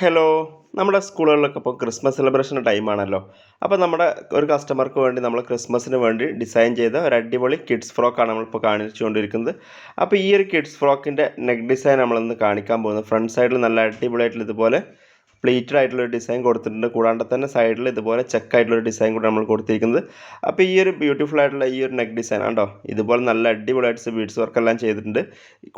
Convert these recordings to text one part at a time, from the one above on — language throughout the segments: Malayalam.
ഹലോ നമ്മുടെ സ്കൂളുകളിലൊക്കെ ഇപ്പോൾ ക്രിസ്മസ് സെലിബ്രേഷൻ ടൈമാണല്ലോ അപ്പോൾ നമ്മുടെ ഒരു കസ്റ്റമർക്ക് വേണ്ടി നമ്മൾ ക്രിസ്മസിന് വേണ്ടി ഡിസൈൻ ചെയ്ത ഒരു അടിപൊളി കിഡ്സ് ഫ്രോക്കാണ് നമ്മളിപ്പോൾ കാണിച്ചുകൊണ്ടിരിക്കുന്നത്. അപ്പോൾ ഈ ഒരു കിഡ്സ് ഫ്രോക്കിന്റെ നെക്ക് ഡിസൈൻ നമ്മളിന്ന് കാണിക്കാൻ പോകുന്നത് ഫ്രണ്ട് സൈഡിൽ നല്ല അടിപൊളിയായിട്ടുള്ള ഇതുപോലെ പ്ലീറ്റഡ് ആയിട്ടുള്ള ഒരു ഡിസൈൻ കൊടുത്തിട്ടുണ്ട്. കൂടാണ്ട് തന്നെ സൈഡിൽ ഇതുപോലെ ചെക്ക് ആയിട്ടുള്ള ഒരു ഡിസൈൻ കൂടെ നമ്മൾ കൊടുത്തിരിക്കുന്നത്. അപ്പോൾ ഈ ഒരു ബ്യൂട്ടിഫുൾ ആയിട്ടുള്ള ഈ ഒരു നെക്ക് ഡിസൈൻ കണ്ടോ ഇതുപോലെ നല്ല അടിപൊളിയായിട്ട് ബീഡ്സ് വർക്കെല്ലാം ചെയ്തിട്ടുണ്ട്.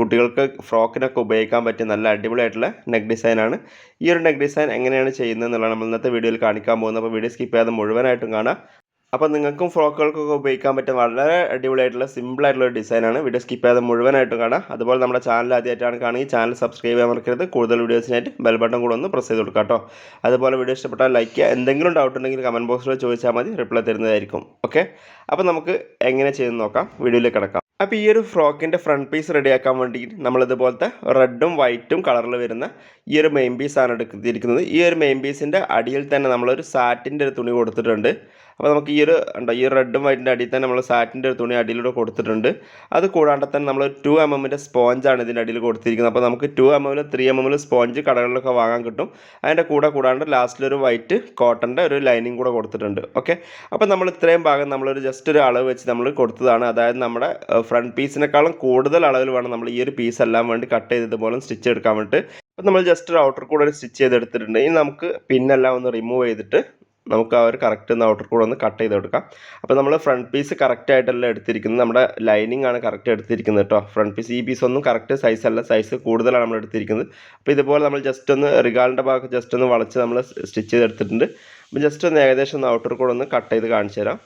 കുട്ടികൾക്ക് ഫ്രോക്കിനൊക്കെ ഉപയോഗിക്കാൻ പറ്റിയ നല്ല അടിപൊളിയായിട്ടുള്ള നെക്ക് ഡിസൈനാണ് ഈ ഒരു നെക്ക് ഡിസൈൻ എങ്ങനെയാണ് ചെയ്യുന്നത് എന്നുള്ളതാണ് നമ്മൾ ഇന്നത്തെ വീഡിയോയിൽ കാണിക്കാൻ പോകുന്നത്. അപ്പോൾ വീഡിയോ സ്കിപ്പ് ചെയ്യാതെ മുഴുവനായിട്ടും കാണാം. അപ്പോൾ നിങ്ങൾക്കും ഫ്രോക്കുകൾക്കൊക്കെ ഉപയോഗിക്കാൻ പറ്റും വളരെ അടിപൊളിയായിട്ടുള്ള സിമ്പിൾ ആയിട്ടുള്ള ഒരു ഡിസൈനാണ് വീഡിയോ സ്കിപ്പ് ചെയ്യാതെ മുഴുവനായിട്ടും കാണാം. അതുപോലെ നമ്മുടെ ചാനൽ ആദ്യമായിട്ടാണ് കാണുകയും ചാനൽ സബ്സ്ക്രൈബ് ചെയ്യാൻ മറക്കരുത്. കൂടുതൽ വീഡിയോസിനായിട്ട് ബെൽ ബട്ടൺ കൂടെ ഒന്ന് പ്രസ് ചെയ്ത് കൊടുക്കാം കേട്ടോ. അതുപോലെ വീഡിയോ ഇഷ്ടപ്പെട്ടാൽ ലൈക്ക് ചെയ്യുക. എന്തെങ്കിലും ഡൗട്ട് ഉണ്ടെങ്കിൽ കമന്റ് ബോക്സിൽ ചോദിച്ചാൽ മതി. റിപ്ലൈ തരുന്നതായിരിക്കും. ഓക്കെ അപ്പോൾ നമുക്ക് എങ്ങനെ ചെയ്യുന്നു നോക്കാം. വീഡിയോയിലേക്ക് കിടക്കാം. അപ്പോൾ ഈ ഒരു ഫ്രോക്കിന്റെ ഫ്രണ്ട് പീസ് റെഡിയാക്കാൻ വേണ്ടി നമ്മളിതുപോലത്തെ റെഡും വൈറ്റും കളറിൽ വരുന്ന ഈ ഒരു മെയിൻ പീസാണ് എടുത്തിരിക്കുന്നത്. ഈ ഒരു മെയിൻ പീസിന്റെ അടിയിൽ തന്നെ നമ്മളൊരു സാറ്റിന്റെ ഒരു തുണി കൊടുത്തിട്ടുണ്ട്. അപ്പോൾ നമുക്ക് ഈ ഒരു ഉണ്ടോ ഈ റെഡും വൈറ്റിന്റെ അടിയിൽ തന്നെ നമ്മൾ സാറ്റിന്റെ ഒരു തുണി അടിയിലൂടെ കൊടുത്തിട്ടുണ്ട്. അത് കൂടാണ്ട് തന്നെ നമ്മൾ ടു എം എമ്മിന്റെ സ്പോഞ്ചാണ് ഇതിന്റെ അടിയിൽ കൊടുത്തിരിക്കുന്നത്. അപ്പോൾ നമുക്ക് ടു എം എമ്മിൽ ത്രീ എം എമ്മിൽ സ്പോഞ്ച് കടകളിലൊക്കെ വാങ്ങാൻ കിട്ടും. അതിന്റെ കൂടെ കൂടാണ്ട് ലാസ്റ്റിലൊരു വൈറ്റ് കോട്ടന്റെ ഒരു ലൈനിങ് കൂടെ കൊടുത്തിട്ടുണ്ട്. ഓക്കെ അപ്പോൾ നമ്മൾ ഇത്രയും ഭാഗം നമ്മളൊരു ജസ്റ്റ് ഒരു അളവ് വെച്ച് നമ്മൾ കൊടുത്തതാണ്. അതായത് നമ്മുടെ ഫ്രണ്ട് പീസിനേക്കാളും കൂടുതൽ അളവിൽ വേണം നമ്മൾ ഈ ഒരു പീസ് എല്ലാം വേണ്ടി കട്ട് ചെയ്ത് ഇതുപോലെ സ്റ്റിച്ച് എടുക്കാൻ വേണ്ടിയിട്ട് അപ്പോൾ നമ്മൾ ജസ്റ്റ് ഒരു ഔട്ടർ കൂടെ ഒരു സ്റ്റിച്ച് ചെയ്തെടുത്തിട്ടുണ്ട് ഇനി നമുക്ക് പിന്നെല്ലാം ഒന്ന് റിമൂവ് ചെയ്തിട്ട് നമുക്ക് ആ ഒരു കറക്റ്റ് ഔട്ടർ കൂടെ ഒന്ന് കട്ട് ചെയ്ത് കൊടുക്കാം. അപ്പോൾ നമ്മൾ ഫ്രണ്ട് പീസ് കറക്റ്റ് ആയിട്ടല്ല എടുത്തിരിക്കുന്നത്. നമ്മുടെ ലൈനിങ് ആണ് കറക്റ്റ് എടുത്തിരിക്കുന്നത് കേട്ടോ ഫ്രണ്ട് പീസ് ഈ പീസ് ഒന്നും കറക്റ്റ് സൈസ് അല്ല. സൈസ് കൂടുതലാണ് നമ്മൾ എടുത്തിരിക്കുന്നത്. അപ്പോൾ ഇതുപോലെ നമ്മൾ ജസ്റ്റ് ഒന്ന് റിഗാളിന്റെ ഭാഗം ജസ്റ്റ് ഒന്ന് വളച്ച് നമ്മൾ സ്റ്റിച്ച് ചെയ്തെടുത്തിട്ടുണ്ട്. അപ്പോൾ ജസ്റ്റ് ഒന്ന് ഏകദേശം ഒന്ന് ഔട്ടർ കൂടെ ഒന്ന് കട്ട് ചെയ്ത് കാണിച്ചു തരാം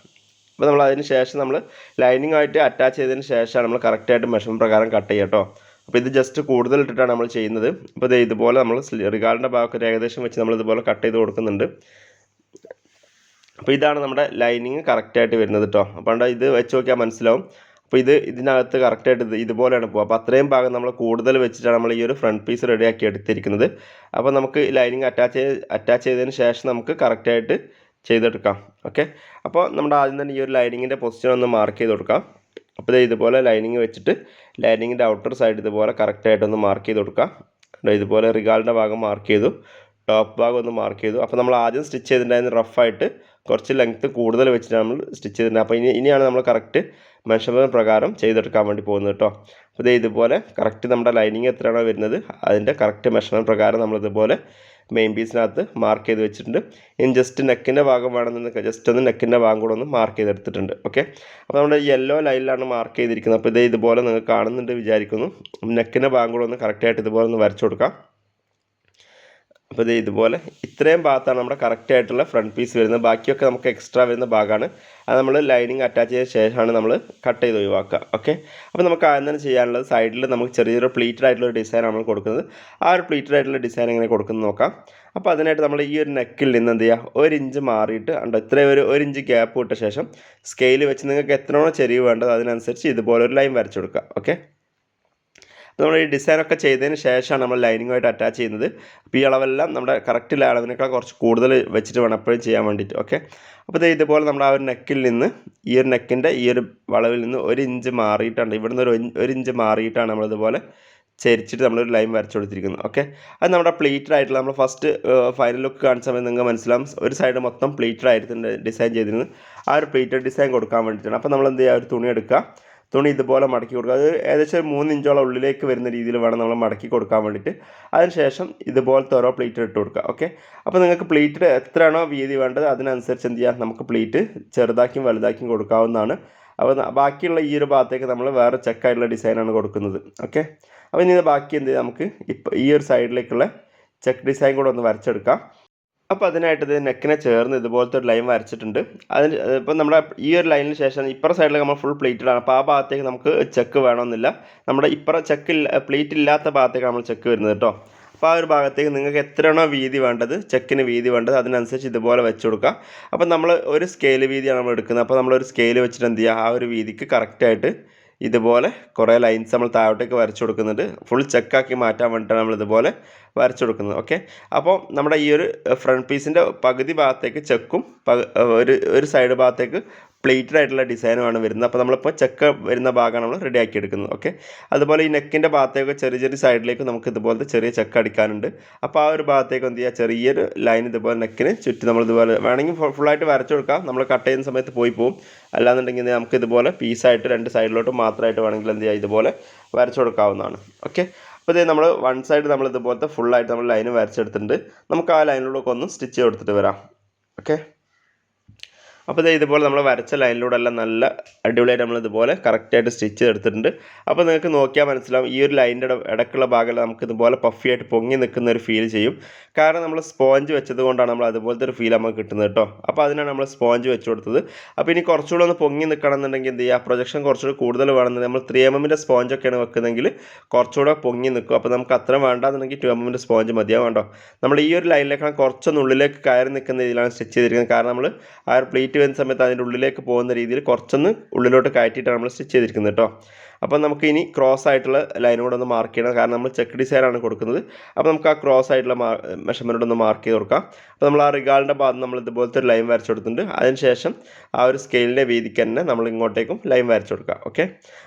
അപ്പോൾ നമ്മൾ അതിന് ശേഷം നമ്മൾ ലൈനിങ് ആയിട്ട് അറ്റാച്ച് ചെയ്തതിന് ശേഷമാണ് നമ്മൾ കറക്റ്റായിട്ട് മെഷർമെന്റ് പ്രകാരം കട്ട് ചെയ്യുക കേട്ടോ അപ്പോൾ ഇത് ജസ്റ്റ് കൂടുതൽ ഇട്ടിട്ടാണ് നമ്മൾ ചെയ്യുന്നത്. അപ്പോൾ ഇത് ഇതുപോലെ നമ്മൾ റിഗാളിന്റെ ഭാഗത്ത് ഏകദേശം വെച്ച് നമ്മൾ ഇതുപോലെ കട്ട് ചെയ്ത് കൊടുക്കുന്നുണ്ട്. അപ്പോൾ ഇതാണ് നമ്മുടെ ലൈനിങ് കറക്റ്റായിട്ട് വരുന്നത് കേട്ടോ അപ്പോൾ ഇത് വെച്ച് നോക്കിയാൽ മനസ്സിലാവും. അപ്പോൾ ഇത് ഇതിനകത്ത് കറക്റ്റായിട്ട് ഇത് ഇതുപോലെയാണ് പോകുക അപ്പോൾ അത്രയും ഭാഗം നമ്മൾ കൂടുതൽ വെച്ചിട്ടാണ് നമ്മൾ ഈ ഒരു ഫ്രണ്ട് പീസ് റെഡിയാക്കി എടുത്തിരിക്കുന്നത്. അപ്പോൾ നമുക്ക് ലൈനിങ് അറ്റാച്ച് അറ്റാച്ച് ചെയ്തതിന് ശേഷം നമുക്ക് കറക്റ്റായിട്ട് ചെയ്തെടുക്കാം. ഓക്കെ? അപ്പോൾ നമ്മുടെ ആദ്യം തന്നെ ഈ ഒരു ലൈനിങ്ങിന്റെ പൊസിഷൻ ഒന്ന് മാർക്ക് ചെയ്ത് കൊടുക്കാം. അപ്പോൾ ഇത് ഇതുപോലെ ലൈനിങ് വെച്ചിട്ട് ലൈനിങ്ങിന്റെ ഔട്ടർ സൈഡ് ഇതുപോലെ കറക്റ്റായിട്ടൊന്ന് മാർക്ക് ചെയ്ത് കൊടുക്കാം. ഇതുപോലെ റിഗാളിന്റെ ഭാഗം മാർക്ക് ചെയ്തു. ടോപ്പ് ഭാഗം ഒന്ന് മാർക്ക് ചെയ്തു. അപ്പോൾ നമ്മൾ ആദ്യം സ്റ്റിച്ച് ചെയ്തിട്ടുണ്ടായിരുന്ന റഫായിട്ട് കുറച്ച് ലെങ്ത്ത് കൂടുതൽ വെച്ചിട്ട് നമ്മൾ സ്റ്റിച്ച് ചെയ്തിട്ടുണ്ട് അപ്പോൾ ഇനി ഇനിയാണ് നമ്മൾ കറക്റ്റ് മെഷർമെന്റ് പ്രകാരം ചെയ്തെടുക്കാൻ വേണ്ടി പോകുന്നത് കേട്ടോ. അപ്പോൾ ഇതേ ഇതുപോലെ കറക്റ്റ് നമ്മുടെ ലൈനിങ് എത്രയാണോ വരുന്നത് അതിന്റെ കറക്റ്റ് മെഷർമെന്റ് പ്രകാരം നമ്മളിതുപോലെ മെയിൻ പീസിനകത്ത് മാർക്ക് ചെയ്ത് വെച്ചിട്ടുണ്ട്. ഇനി ജസ്റ്റ് നെക്കിന്റെ ഭാഗം വേണമെന്ന് ജസ്റ്റ് ഒന്ന് നെക്കിന്റെ ഭാഗം കൂടെ ഒന്ന് മാർക്ക് ചെയ്തെടുത്തിട്ടുണ്ട്. ഓക്കെ അപ്പോൾ നമ്മുടെ യെല്ലോ ലൈനിലാണ് മാർക്ക് ചെയ്തിരിക്കുന്നത്. അപ്പോൾ ഇത് ഇതുപോലെ നിങ്ങൾ കാണുന്നുണ്ട് വിചാരിക്കുന്നു. നെക്കിന്റെ ഭാഗം കൂടെ ഒന്ന് കറക്റ്റായിട്ട് ഇതുപോലെ ഒന്ന് വരച്ചു കൊടുക്കാം. അപ്പോൾ ഇത് ഇതുപോലെ ഇത്രയും ഭാഗത്താണ് നമ്മുടെ കറക്റ്റ് ആയിട്ടുള്ള ഫ്രണ്ട് പീസ് വരുന്നത്. ബാക്കിയൊക്കെ നമുക്ക് എക്സ്ട്രാ വരുന്ന ഭാഗമാണ്. അത് നമ്മൾ ലൈനിങ് അറ്റാച്ച് ചെയ്ത ശേഷമാണ് നമ്മൾ കട്ട് ചെയ്ത് ഒഴിവാക്കുക. ഓക്കെ അപ്പോൾ നമുക്ക് ആദ്യം തന്നെ ചെയ്യാനുള്ളത് സൈഡിൽ നമുക്ക് ചെറിയൊരു പ്ലീറ്റഡ് ആയിട്ടുള്ള ഒരു ഡിസൈൻ നമ്മൾ കൊടുക്കുന്നത്. ആ ഒരു പ്ലീറ്റഡ് ആയിട്ടുള്ള ഡിസൈൻ എങ്ങനെ കൊടുക്കുന്നത് നോക്കാം. അപ്പോൾ അതിനായിട്ട് നമ്മൾ ഈ ഒരു നെക്കിൽ നിന്ന് എന്ത് ചെയ്യുക ഒരു ഇഞ്ച് മാറിയിട്ട് ഉണ്ട് ഇത്രയും ഒരു ഒരു ഇഞ്ച് ഗ്യാപ്പ് വിട്ട ശേഷം സ്കെയിൽ വെച്ച് നിങ്ങൾക്ക് എത്രയാണോ ചെരിവ് വേണ്ടത് അതിനനുസരിച്ച് ഇതുപോലെ ഒരു ലൈൻ വരച്ചു കൊടുക്കുക. ഓക്കെ നമ്മൾ ഈ ഡിസൈനൊക്കെ ചെയ്തതിന് ശേഷമാണ് നമ്മൾ ലൈനിങ്ങുമായിട്ട് അറ്റാച്ച് ചെയ്യുന്നത്. അപ്പോൾ ഈ അളവെല്ലാം നമ്മുടെ കറക്റ്റ് അളവിനേക്കാൾ കുറച്ച് കൂടുതൽ വെച്ചിട്ട് വേണം എപ്പോഴും ചെയ്യാൻ വേണ്ടിയിട്ട്. ഓക്കെ അപ്പോൾ ഇത് ഇതുപോലെ നമ്മുടെ ആ ഒരു നെക്കിൽ നിന്ന് ഈ ഒരു നെക്കിന്റെ ഈ ഒരു വളവിൽ നിന്ന് ഒരു ഇഞ്ച് മാറിയിട്ടുണ്ട് ഇവിടുന്ന് ഒരു ഒരു ഇഞ്ച് മാറിയിട്ടാണ് നമ്മളിതുപോലെ ചരിച്ചിട്ട് നമ്മളൊരു ലൈൻ വരച്ചു കൊടുത്തിരിക്കുന്നത്. ഓക്കെ അത് നമ്മുടെ പ്ലീറ്റഡ് ആയിട്ടുള്ള നമ്മൾ ഫസ്റ്റ് ഫൈനൽ ലുക്ക് കാണിച്ച സമയത്ത് നിങ്ങൾക്ക് മനസ്സിലാവും. ഒരു സൈഡ് മൊത്തം പ്ലീറ്റഡ് ആയിട്ടുണ്ട് ഡിസൈൻ ചെയ്തിരുന്നത്. ആ ഒരു പ്ലീറ്റഡ് ഡിസൈൻ കൊടുക്കാൻ വേണ്ടിയിട്ടാണ്. അപ്പോൾ നമ്മൾ എന്ത് ചെയ്യുക? ഒരു തുണി എടുക്കുക. തുണി ഇതുപോലെ മടക്കി കൊടുക്കുക. അത് ഏകദേശം മൂന്ന് ഇഞ്ചോളം ഉള്ളിലേക്ക് വരുന്ന രീതിയിൽ വേണം നമ്മൾ മടക്കി കൊടുക്കാൻ വേണ്ടിയിട്ട്. അതിനുശേഷം ഇതുപോലത്തെ ഓരോ പ്ലേറ്റ് ഇട്ട് കൊടുക്കുക. ഓക്കെ? അപ്പോൾ നിങ്ങൾക്ക് പ്ലേറ്റ് എത്രയാണോ വീതി വേണ്ടത് അതിനനുസരിച്ച് എന്ത് ചെയ്യാം? നമുക്ക് പ്ലേറ്റ് ചെറുതാക്കിയും വലുതാക്കിയും കൊടുക്കാവുന്നതാണ്. അപ്പോൾ ബാക്കിയുള്ള ഈ ഒരു ഭാഗത്തേക്ക് നമ്മൾ വേറെ ചെക്കായിട്ടുള്ള ഡിസൈനാണ് കൊടുക്കുന്നത്. ഓക്കെ? അപ്പോൾ ഇനി ബാക്കി എന്ത് ചെയ്യാം? നമുക്ക് ഇപ്പോൾ ഈ ഒരു സൈഡിലേക്കുള്ള ചെക്ക് ഡിസൈൻ കൂടെ ഒന്ന് വരച്ചെടുക്കാം. അപ്പോൾ അതിനായിട്ട് ഇത് നെക്കിനെ ചേർന്ന് ഇതുപോലത്തെ ഒരു ലൈൻ വരച്ചിട്ടുണ്ട്. അതിന് ഇപ്പം നമ്മുടെ ഈ ഒരു ലൈനിന് ശേഷം ഇപ്പുറ സൈഡിൽ നമ്മൾ ഫുൾ പ്ലേറ്റഡ് ആണ് അപ്പോൾ ആ ഭാഗത്തേക്ക് നമുക്ക് ചെക്ക് വേണമെന്നില്ല. നമ്മുടെ ഇപ്പുറ ചെക്ക് പ്ലേറ്റ് ഇല്ലാത്ത ഭാഗത്തേക്ക് നമ്മൾ ചെക്ക് വരുന്നത് കേട്ടോ. അപ്പോൾ ആ ഒരു ഭാഗത്തേക്ക് നിങ്ങൾക്ക് എത്രയാണോ വീതി വേണ്ടത് ചെക്കിന് വീതി വേണ്ടത് അതിനനുസരിച്ച് ഇതുപോലെ വെച്ച് കൊടുക്കുക. അപ്പോൾ നമ്മൾ ഒരു സ്കെയിൽ വീതിയാണ് നമ്മൾ എടുക്കുന്നത്. അപ്പോൾ നമ്മളൊരു സ്കെയിൽ വെച്ചിട്ട് എന്ത് ചെയ്യുക? ആ ഒരു വീതിക്ക് കറക്റ്റായിട്ട് ഇതുപോലെ കുറേ ലൈൻസ് നമ്മൾ താഴോട്ടേക്ക് വരച്ചു കൊടുക്കുന്നുണ്ട്. ഫുൾ ചെക്കാക്കി മാറ്റാൻ വേണ്ടിയിട്ടാണ് നമ്മൾ ഇതുപോലെ വരച്ചു കൊടുക്കുന്നത് ഓക്കെ അപ്പോൾ നമ്മുടെ ഈ ഒരു ഫ്രണ്ട് പീസിന്റെ പകുതി ഭാഗത്തേക്ക് ചെക്കും ഒരു ഒരു സൈഡ് ഭാഗത്തേക്ക് പ്ലേറ്റഡ് ആയിട്ടുള്ള ഡിസൈനുമാണ് വരുന്നത്. അപ്പോൾ നമ്മളിപ്പോൾ ചെക്ക് വരുന്ന ഭാഗമാണ് നമ്മൾ റെഡി ആക്കി എടുക്കുന്നത്. ഓക്കെ അതുപോലെ ഈ നെക്കിന്റെ ഭാഗത്തേക്ക് ചെറിയ ചെറിയ സൈഡിലേക്ക് നമുക്ക് ഇതുപോലത്തെ ചെറിയ ചെക്ക് അടിക്കാനുണ്ട്. അപ്പോൾ ആ ഒരു ഭാഗത്തേക്ക് എന്ത് ചെയ്യുക? ചെറിയൊരു ലൈൻ ഇതുപോലെ നെക്കിന് ചുറ്റും നമ്മൾ ഇതുപോലെ വേണമെങ്കിൽ ഫുള്ളായിട്ട് വരച്ചു കൊടുക്കാം നമ്മൾ കട്ട് ചെയ്യുന്ന സമയത്ത് പോയി പോകും അല്ലാന്നുണ്ടെങ്കിൽ നമുക്ക് ഇതുപോലെ പീസായിട്ട് രണ്ട് സൈഡിലോട്ട് മാത്രമായിട്ട് വേണമെങ്കിൽ എന്ത് ചെയ്യുക? ഇതുപോലെ വരച്ചു കൊടുക്കാവുന്നതാണ് ഓക്കെ അപ്പോൾ ഇത് നമ്മൾ വൺ സൈഡ് നമ്മൾ ഇതുപോലത്തെ ഫുള്ളായിട്ട് നമ്മൾ ലൈൻ വരച്ചെടുത്തിട്ടുണ്ട്. നമുക്ക് ആ ലൈനിലൂടെ ഒന്ന് സ്റ്റിച്ച് കൊടുത്തിട്ട് വരാം. ഓക്കെ അപ്പോൾ ദേ ഇതുപോലെ നമ്മൾ വരച്ച ലൈനിലൂടെ എല്ലാം നല്ല അടിപൊളിയായിട്ട് നമ്മൾ ഇതുപോലെ കറക്റ്റായിട്ട് സ്റ്റിച്ച് ചെയ്തെടുത്തിട്ടുണ്ട്. അപ്പോൾ നിങ്ങൾക്ക് നോക്കിയാൽ മനസ്സിലാവും ഈ ഒരു ലൈനിന്റെ ഇടയ്ക്കുള്ള ഭാഗം നമുക്ക് ഇതുപോലെ പഫിയായിട്ട് പൊങ്ങി നിൽക്കുന്ന ഒരു ഫീൽ ചെയ്യും. കാരണം നമ്മൾ സ്പോഞ്ച് വെച്ചത് കൊണ്ടാണ് നമ്മൾ അതുപോലത്തെ ഒരു ഫീൽ നമുക്ക് കിട്ടുന്നത് കേട്ടോ. അപ്പോൾ അതിനാണ് നമ്മൾ സ്പോഞ്ച് വെച്ച് കൊടുത്തത്. അപ്പോൾ ഇനി കുറച്ചുകൂടെ ഒന്ന് പൊങ്ങി നിൽക്കണം എന്നുണ്ടെങ്കിൽ എന്ത് ചെയ്യുക പ്രൊജക്ഷൻ കുറച്ചുകൂടി കൂടുതൽ വേണമെന്നുണ്ടെങ്കിൽ നമ്മൾ ത്രീ എം എമ്മിന്റെ സ്പോഞ്ചൊക്കെയാണ് വെക്കുന്നതെങ്കിൽ കുറച്ചുകൂടെ പൊങ്ങി നിൽക്കും. അപ്പോൾ നമുക്ക് അത്ര വേണ്ടാന്നുണ്ടെങ്കിൽ ടു എം എമ്മിന്റെ സ്പോഞ്ച് മതിയാവും കേട്ടോ. നമ്മൾ ഈ ഒരു ലൈനിലേക്കാണ് കുറച്ചൊന്നുള്ളിലേക്ക് കയറി നിൽക്കുന്ന രീതിയിലാണ് സ്റ്റിച്ച് ചെയ്തിരിക്കുന്നത്. കാരണം നമ്മൾ ആ ഒരു പ്ലേറ്റ് വരുന്ന സമയത്ത് അതിന്റെ ഉള്ളിലേക്ക് പോകുന്ന രീതിയിൽ കുറച്ചൊന്ന് ഉള്ളിലോട്ട് കയറ്റിയിട്ടാണ് നമ്മൾ സ്റ്റിച്ച് ചെയ്തിരിക്കുന്നത് കേട്ടോ. അപ്പോൾ നമുക്ക് ഇനി ക്രോസ് ആയിട്ടുള്ള ലൈൻ കൂടെ ഒന്ന് മാർക്ക് ചെയ്യണം. കാരണം നമ്മൾ ചെക്ക് ഡിസൈനാണ് കൊടുക്കുന്നത്. അപ്പോൾ നമുക്ക് ആ ക്രോസ് ആയിട്ടുള്ള മെഷർമെന്റ് ഒന്ന് മാർക്ക് ചെയ്ത് കൊടുക്കാം. അപ്പോൾ നമ്മൾ ആ റിഗാളിന്റെ ഭാഗത്ത് നമ്മൾ ഇതുപോലത്തെ ഒരു ലൈൻ വരച്ചു കൊടുത്തിട്ടുണ്ട്. അതിനുശേഷം ആ ഒരു സ്കെയിലിന്റെ വീതിക്ക് തന്നെ നമ്മൾ ഇങ്ങോട്ടേക്കും ലൈൻ വരച്ചു കൊടുക്കാം. ഓക്കെ